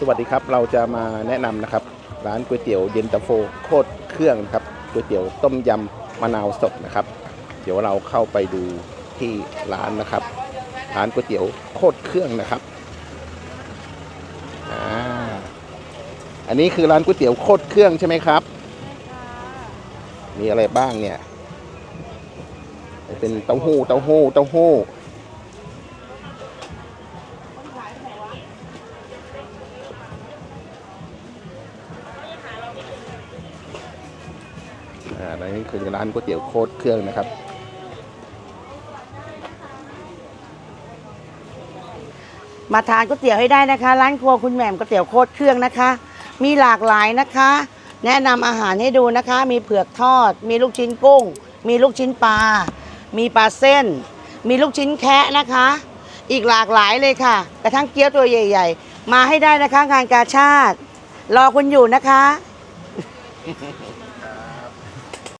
สวัสดีครับ เราจะมาแนะนำนะครับ ร้านก๋วยเตี๋ยวเย็นตาโฟโคตรเครื่องนะครับก๋วยเตี๋ยวต้มยำมะนาวสดนะครับ เดี๋ยวเราเข้าไปดูที่ร้านนะครับ ร้านก๋วยเตี๋ยวโคตรเครื่องนะครับอ่าอันนี้คือร้านก๋วยเตี๋ยวโคตรเครื่องใช่ไหมครับ มีอะไรบ้างเนี่ย เป็นเต้าหู้เต้าหู้เต้าหู้ อ่าอันนี้คือร้านก๋วยเตี๋ยวโคตรเครื่องนะครับ มาทานก๋วยเตี๋ยวให้ได้นะคะ ร้านครัวคุณแหม่มก๋วยเตี๋ยวโคตรเครื่องนะคะ มีหลากหลายนะคะ แนะนำอาหารให้ดูนะคะ มีเผือกทอด มีลูกชิ้นกุ้ง มีลูกชิ้นปลา มีปลาเส้น มีลูกชิ้นแคะนะคะ อีกหลากหลายเลยค่ะ กระทั่งเกี๊ยวตัวใหญ่ ๆ มาให้ได้นะคะงานกาชาติ รอคุณอยู่นะคะ